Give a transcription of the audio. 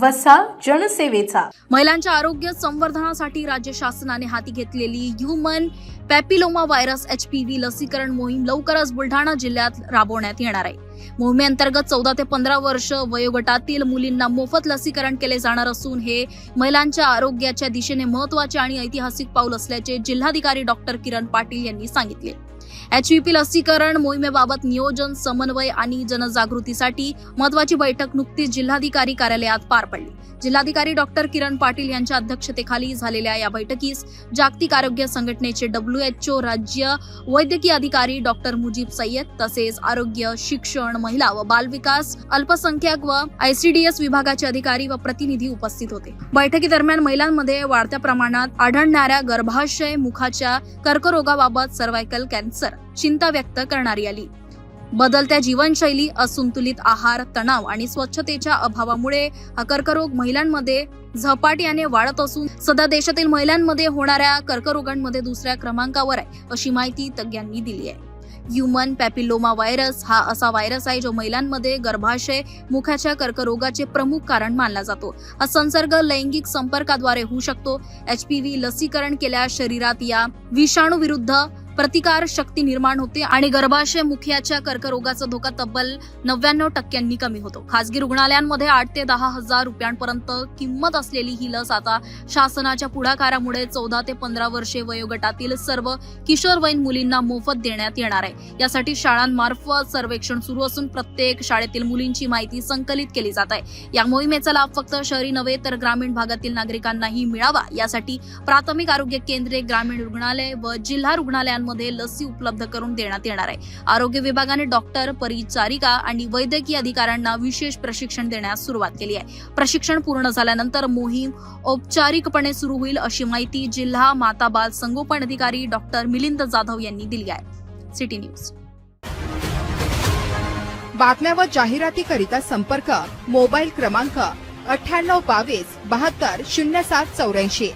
वसा जनसेवेचा. महिलांच्या आरोग्य संवर्धनासाठी राज्य शासनाने हाती घेतलेली human papilloma virus H P V लसीकरण मोहीम लवकरच बुलढाणा जिल्ह्यात राबवण्यात येणार आहे. मोहिमेअंतर्गत चौदा ते पंधरा वर्ष वयोगटातील मुलींना मोफत लसीकरण केले जाणार असून हे महिलांच्या आरोग्याच्या दिशेने महत्त्वाचे आणि ऐतिहासिक पाऊल असल्याचे जिल्हाधिकारी डॉक्टर किरण पाटील यांनी सांगितले. एचव्हीपी लसीकरण मोहिमेबाबत नियोजन समन्वय आणि जनजागृतीसाठी महत्वाची बैठक नुकतीच जिल्हाधिकारी कार्यालयात पार पडली. जिल्हाधिकारी डॉक्टर किरण पाटील यांच्या अध्यक्षतेखाली झालेल्या या बैठकीस जागतिक आरोग्य संघटनेचे डब्ल्यूएचओ राज्य वैद्यकीय अधिकारी डॉक्टर मुजीब सय्यद तसेच आरोग्य शिक्षण महिला व बालविकास अल्पसंख्याक व आयसीडीएस विभागाचे अधिकारी व प्रतिनिधी उपस्थित होते. बैठकीदरम्यान महिलांमध्ये वाढत्या प्रमाणात आढळणाऱ्या गर्भाशय मुखाच्या कर्करोगाबाबत सर्वायकल कॅन्सर चिंता व्यक्त करणारी आली. बदलत्या जीवनशैली असंतुलित आहार तणाव आणि स्वच्छतेच्या अभावामुळे हा कर्करोग महिलांमध्ये झपाट्याने वाढत असून सध्या देशातील महिलांमध्ये होणाऱ्या कर्करोगांमध्ये दुसऱ्या क्रमांकावर आहे अशी माहिती तज्ज्ञांनी दिली आहे. ह्युमन पॅपिलोमा व्हायरस हा असा व्हायरस आहे जो महिलांमध्ये गर्भाशय मुखाच्या कर्करोगाचे प्रमुख कारण मानला जातो. हा संसर्ग लैंगिक संपर्काद्वारे होऊ शकतो. एच पी व्ही लसीकरण केल्यास शरीरात या विषाणू विरुद्ध प्रतिकार शक्ती निर्माण होते आणि गर्भाशय मुखियाच्या कर्करोगाचा धोका तब्बल नव्याण्णव टक्क्यांनी कमी होतो. खासगी रुग्णालयांमध्ये आठ ते दहा हजार रुपयांपर्यंत किंमत असलेली ही लस आता शासनाच्या पुढाकारामुळे चौदा ते पंधरा वर्षे वयोगटातील सर्व किशोरवयीन मुलींना मोफत देण्यात येणार आहे. यासाठी शाळांमार्फत सर्वेक्षण सुरू असून प्रत्येक शाळेतील मुलींची माहिती संकलित केली जात आहे. या मोहिमेचा लाभ फक्त शहरी नव्हे तर ग्रामीण भागातील नागरिकांनाही मिळावा. यासाठी प्राथमिक आरोग्य केंद्रे ग्रामीण रुग्णालय व जिल्हा रुग्णालयांमध्ये लसी उपलब्ध करून देण्यात येणार आहे. आरोग्य विभागाने डॉक्टर परिचारिका आणि वैद्यकीय अधिकाऱ्यांना विशेष प्रशिक्षण देण्यास सुरुवात केली आहे. प्रशिक्षण पूर्ण झाल्यानंतर मोहीम औपचारिकपणे सुरू होईल अशी माहिती जिल्हा माता बाल संगोपन अधिकारी डॉक्टर मिलिंद जाधव यांनी दिली आहे. City news. बातम्या व जाहिरातीकरिता संपर्क मोबाईल क्रमांक अठ्ठ्याण्णव बावीस बहात्तर शून्य सात चौऱ्याऐंशी.